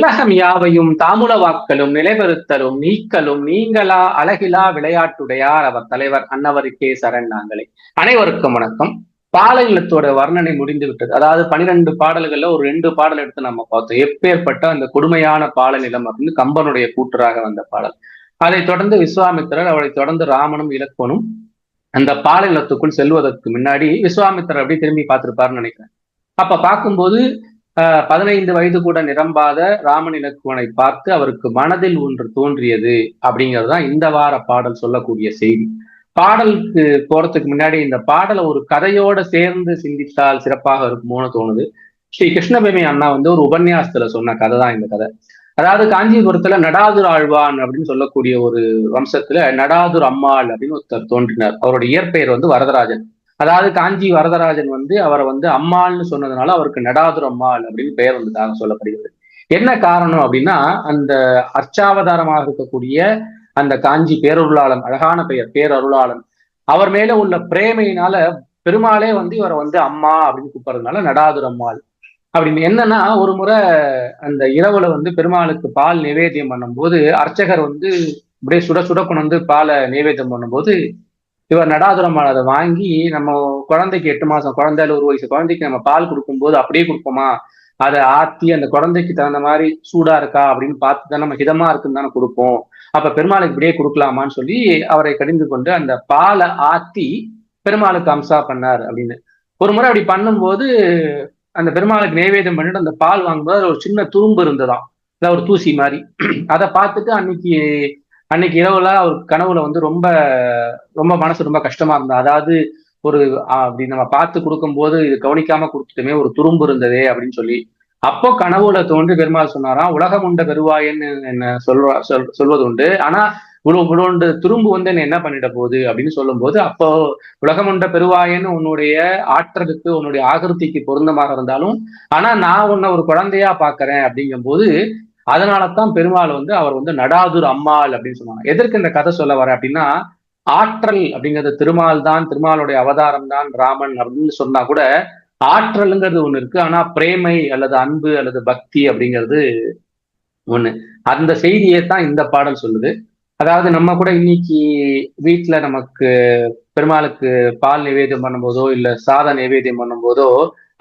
உலகம் யாவையும் தாமுல வாக்கலும் நிலைபெறுத்தலும் நீக்கலும் நீங்களா அழகிலா விளையாட்டுடையார் அவர் தலைவர் அன்னவருக்கே சரண் நாங்களே. அனைவருக்கும் வணக்கம். பாலைநிலத்தோட வர்ணனை முடிந்து விட்டது அதாவது பனிரெண்டு பாடல்கள்ல ஒரு ரெண்டு பாடல் எடுத்து நம்ம பார்த்தோம். எப்பேற்பட்ட அந்த கொடுமையான பாலநிலம் அப்படின்னு கம்பனுடைய கூற்றுறாக வந்த பாடல். அதை தொடர்ந்து விஸ்வாமித்திரர் அவளை தொடர்ந்து ராமனும் இலக்கனும் அந்த பாலைநிலத்துக்குள் செல்வதற்கு முன்னாடி விஸ்வாமித்திரர் அப்படி திரும்பி பார்த்திருப்பாருன்னு நினைக்கிறேன். அப்ப பார்க்கும்போது பதினைந்து வயது கூட நிரம்பாத ராமன் இலக்குவனை பார்த்து அவருக்கு மனதில் ஒன்று தோன்றியது அப்படிங்கிறது தான் இந்த வார பாடல் சொல்லக்கூடிய செய்தி. பாடலுக்கு போறதுக்கு முன்னாடி இந்த பாடலை ஒரு கதையோட சேர்ந்து சிந்தித்தால் சிறப்பாக இருக்குமோன்னு தோணுது. ஸ்ரீ கிருஷ்ணபேமி அண்ணா வந்து ஒரு உபன்யாசத்துல சொன்ன கதை தான் இந்த கதை. அதாவது காஞ்சிபுரத்துல நடாதுர் ஆழ்வான் அப்படின்னு சொல்லக்கூடிய ஒரு வம்சத்துல நடாதுர் அம்மாள் அப்படின்னு ஒருத்தர் தோன்றினார். அவருடைய இயற்பெயர் வந்து வரதராஜன். அதாவது காஞ்சி வரதராஜன் வந்து அவரை வந்து அம்மாள்னு சொன்னதுனால அவருக்கு நடாதுர் அம்மாள் அப்படின்னு பெயர் வந்ததாக சொல்லப்படுகிறது. என்ன காரணம் அப்படின்னா அந்த அர்ச்சாவதாரமாக இருக்கக்கூடிய அந்த காஞ்சி பேரருளாளன் அழகான பெயர் பேரருளாளன் அவர் மேல உள்ள பிரேமையினால பெருமாளே வந்து இவரை வந்து அம்மா அப்படின்னு கூப்பிடுறதுனால நடாதுர் அம்மாள் அப்படின்னு. என்னன்னா ஒரு முறை அந்த இரவுல வந்து பெருமாளுக்கு பால் நிவேத்தியம் பண்ணும்போது அர்ச்சகர் வந்து அப்படியே சுட சுட கொண்டு வந்து பாலை நிவேத்தியம் பண்ணும்போது இவர் நடாதுரம்மாள் அதை வாங்கி நம்ம குழந்தைக்கு எட்டு மாசம் குழந்தையில ஒரு வயசு குழந்தைக்கு நம்ம பால் கொடுக்கும்போது அப்படியே கொடுப்போமா? அதை ஆத்தி அந்த குழந்தைக்கு தகுந்த மாதிரி சூடா இருக்கா அப்படின்னு பார்த்து தான் நம்ம ஹிதமா இருக்குன்னு தானே கொடுப்போம். அப்ப பெருமாளுக்கு இப்படியே கொடுக்கலாமான்னு சொல்லி அவரை கடிந்து கொண்டு அந்த பாலை ஆத்தி பெருமாளுக்கு அம்சா பண்ணார் அப்படின்னு. ஒரு முறை அப்படி பண்ணும்போது அந்த பெருமாளுக்கு நைவேதம் பண்ணிட்டு அந்த பால் வாங்கும்போது ஒரு சின்ன துரும்பு இருந்ததாம். அதாவது ஒரு தூசி மாதிரி. அதை பார்த்துட்டு அன்னைக்கு அன்னைக்கு இரவுல அவர் கனவுல வந்து ரொம்ப ரொம்ப மனசு ரொம்ப கஷ்டமா இருந்தா அதாவது ஒரு அப்படி நம்ம பார்த்து கொடுக்கும்போது இது கவனிக்காம கொடுத்துட்டுமே ஒரு துரும்பு இருந்ததே அப்படின்னு சொல்லி. அப்போ கனவுல தோன்றி பெருமாள் சொன்னாராம் உலகம் உண்ட பெருவாயன்னு என்ன சொல்ற சொல் சொல்வது உண்டு. ஆனா இவ்வளவு இவ்வளோண்டு துரும்பு வந்து என்ன என்ன பண்ணிட போகுது? அப்படின்னு சொல்லும்போது அப்போ உலகம் உண்ட பெருவாயன்னு உன்னுடைய ஆற்றலுக்கு உன்னுடைய ஆகிருத்திக்கு பொருந்தமாக இருந்தாலும் ஆனா நான் உன்னை ஒரு குழந்தையா பாக்குறேன் அப்படிங்கும் போது அதனாலதான் பெருமாள் வந்து அவர் வந்து நடாதுர் அம்மாள் அப்படின்னு சொன்னாங்க எதற்கு இந்த கதை சொல்ல வர அப்படின்னா ஆற்றல் அப்படிங்கிறது திருமால் தான் திருமாலுடைய அவதாரம் தான் ராமன் அப்படின்னு சொன்னா கூட ஆற்றலுங்கிறது ஒண்ணு இருக்கு. ஆனா பிரேமை அல்லது அன்பு அல்லது பக்தி அப்படிங்கிறது ஒண்ணு. அந்த செய்தியை தான் இந்த பாடல் சொல்லுது. அதாவது நம்ம கூட இன்னைக்கு வீட்டுல நமக்கு பெருமாளுக்கு பால் நிவேதியம் பண்ணும்போதோ இல்ல சாத நிவேதியம் பண்ணும்போதோ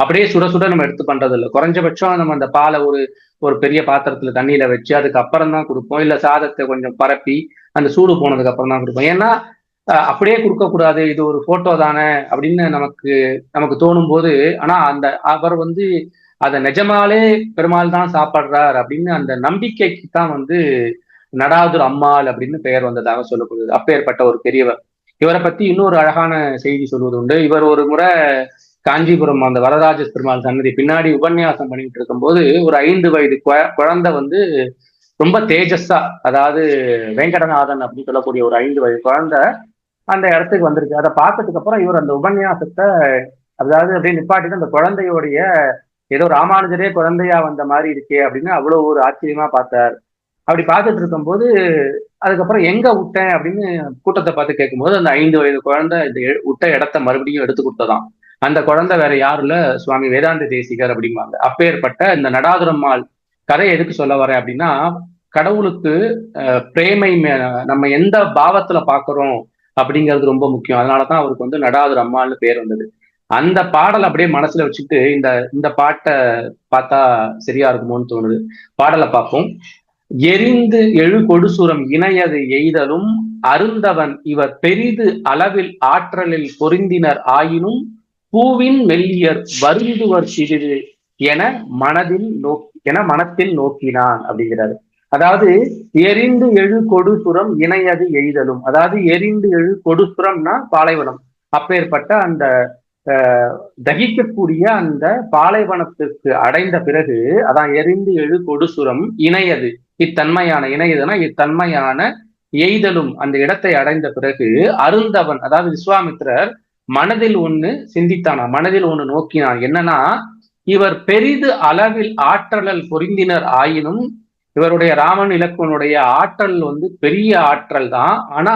அப்படியே சுட சுட நம்ம எடுத்து பண்றது இல்லை குறைஞ்சபட்சம் நம்ம அந்த பாலை ஒரு ஒரு பெரிய பாத்திரத்துல தண்ணியில வச்சு அதுக்கு அப்புறம் தான் கொடுப்போம். இல்ல சாதத்தை கொஞ்சம் பரப்பி அந்த சூடு போனதுக்கு அப்புறம் தான் கொடுப்போம். ஏன்னா அப்படியே கொடுக்க கூடாது. இது ஒரு போட்டோ தானே அப்படின்னு நமக்கு நமக்கு தோணும் போது ஆனா அந்த அவர் வந்து அதை நிஜமாலே பெருமாள் தான் சாப்பிட்றார் அப்படின்னு அந்த நம்பிக்கைக்கு தான் வந்து நடாதுர் அம்மாள் அப்படின்னு பெயர் வந்ததாக சொல்லப்படுது. அப்பேற்பட்ட ஒரு பெரியவர். இவரை பத்தி இன்னொரு அழகான செய்தி சொல்வது உண்டு இவர் ஒரு முறை காஞ்சிபுரம் அந்த வரராஜ பெருமாள் சன்னதி பின்னாடி உபன்யாசம் பண்ணிட்டு இருக்கும்போது ஒரு ஐந்து வயது குழந்தை வந்து ரொம்ப தேஜஸா அதாவது வெங்கடநாதன் அப்படின்னு சொல்லக்கூடிய ஒரு ஐந்து வயது குழந்தை அந்த இடத்துக்கு வந்திருக்கு. அதை பார்த்ததுக்கு அப்புறம் இவர் அந்த உபன்யாசத்தை அதாவது அப்படியே நிப்பாட்டிட்டு அந்த குழந்தையோடைய ஏதோ ராமானுஜரே குழந்தையா வந்த மாதிரி இருக்கே அப்படின்னு அவ்வளவு ஒரு ஆச்சரியமா பார்த்தார். அப்படி பார்த்துட்டு இருக்கும்போது அதுக்கப்புறம் எங்க விட்டேன் அப்படின்னு கூட்டத்தை பார்த்து கேட்கும்போது அந்த ஐந்து வயது குழந்தை இந்த விட்ட இடத்த மறுபடியும் எடுத்து கொடுத்ததாம். அந்த குழந்தை வேற யாரும் இல்ல சுவாமி வேதாந்த தேசிகர் அப்படிம்பாங்க. அப்பேற்பட்ட இந்த நடாதுரம்மாள் கதை எதுக்கு சொல்ல வரேன் அப்படின்னா கடவுளுக்கு பிரேமை நம்ம எந்த பாவத்துல பாக்குறோம் அப்படிங்கிறது ரொம்ப முக்கியம். அதனாலதான் அவருக்கு வந்து நடாதுர் அம்மாள்னு பேர் வந்தது. அந்த பாடல் அப்படியே மனசுல வச்சுட்டு இந்த இந்த பாட்டை பார்த்தா சரியா இருக்குமோன்னு தோணுது. பாடலை பார்ப்போம். எரிந்து எழு கொடுசுரம் இணையது எய்தலும் அருந்தவன் இவர் பெரிது அளவில் ஆற்றலில் பொருந்தினர் ஆயினும் பூவின் மெல்லியர் வருந்துவர் சிறிது என மனதில் நோக்கி என மனத்தில் நோக்கினான் அப்படிங்கிறாரு. அதாவது எரிந்து எழு கொடுசுரம் இணையது எய்தலும். அதாவது எரிந்து எழு கொடுசுரம்னா பாலைவனம். அப்பேற்பட்ட அந்த தகிக்கக்கூடிய அந்த பாலைவனத்துக்கு அடைந்த பிறகு அதான் எரிந்து எழு கொடுசுரம் இணையது. இத்தன்மையான இணையதுனா இத்தன்மையான எய்தலும். அந்த இடத்தை அடைந்த பிறகு அருந்தவன் அதாவது விஸ்வாமித்திரர் மனதில் ஒண்ணு சிந்தித்தானா? மனதில் ஒண்ணு நோக்கினான் என்னன்னா இவர் பெரிது அளவில் ஆற்றலல் பொருந்தினர் ஆயினும் இவருடைய ராமன் இலக்குவனுடைய ஆற்றல் வந்து பெரிய ஆற்றல் தான். ஆனா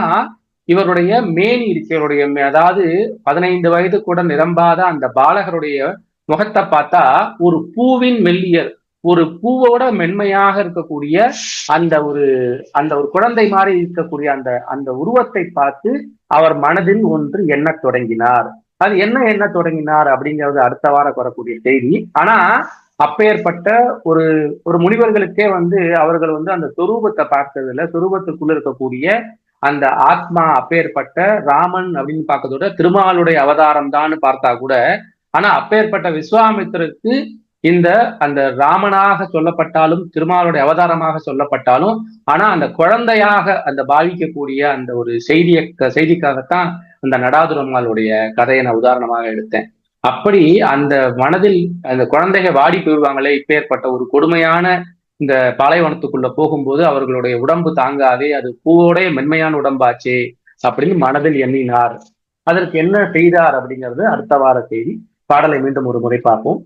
இவருடைய மேனி இருக்கிறவருடைய அதாவது பதினைந்து வயது கூட நிரம்பாத அந்த பாலகருடைய முகத்தை பார்த்தா ஒரு பூவின் மெல்லியர் ஒரு பூவோட மென்மையாக இருக்கக்கூடிய அந்த ஒரு அந்த ஒரு குழந்தை மாதிரி இருக்கக்கூடிய அந்த அந்த உருவத்தை பார்த்து அவர் மனதில் ஒன்று எண்ணத் தொடங்கினார். அது என்ன எண்ண தொடங்கினார் அப்படிங்கிறது அடுத்த வாரம் வரக்கூடிய செய்தி. ஆனா அப்பேற்பட்ட ஒரு ஒரு முனிவர்களுக்கே வந்து அவர்கள் வந்து அந்த சொரூபத்தை பார்த்ததுல சொரூபத்துக்குள்ள இருக்கக்கூடிய அந்த ஆத்மா அப்பேற்பட்ட ராமன் அப்படின்னு பார்க்கறதோட திருமாலுடைய அவதாரம் தான் பார்த்தா கூட ஆனா அப்பேற்பட்ட விஸ்வாமித்திரருக்கு இந்த அந்த ராமனாக சொல்லப்பட்டாலும் திருமாலுடைய அவதாரமாக சொல்லப்பட்டாலும் ஆனா அந்த குழந்தையாக அந்த பாவிக்கக்கூடிய அந்த ஒரு செய்திய செய்திக்காகத்தான் அந்த நடாதுரம்மாளுடைய கதையை நான் உதாரணமாக எடுத்தேன். அப்படி அந்த மனதில் அந்த குழந்தைங்க வாடி போயிடுவாங்களே இப்பேற்பட்ட ஒரு கொடுமையான இந்த பாலைவனத்துக்குள்ள போகும்போது அவர்களுடைய உடம்பு தாங்காதே அது பூவோடைய மென்மையான உடம்பாச்சே அப்படின்னு மனதில் எண்ணினார். அதற்கு என்ன செய்தார் அப்படிங்கிறது அடுத்த வார செய்தி பாடலை மீண்டும் ஒரு முறை பார்ப்போம்.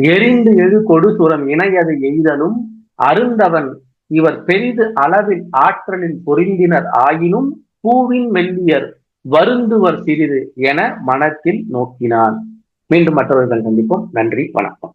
எரிந்து எழு கொடுசுரம் இணையது எய்தலும் அருந்தவன் இவர் பெரிது அளவில் ஆற்றலில் பொருந்தினர் ஆயினும் பூவின் மெல்லியர் வருந்துவர் சிறிது என மனத்தில் நோக்கினான். மீண்டும் மற்றவர்கள் சந்திப்போம். நன்றி வணக்கம்.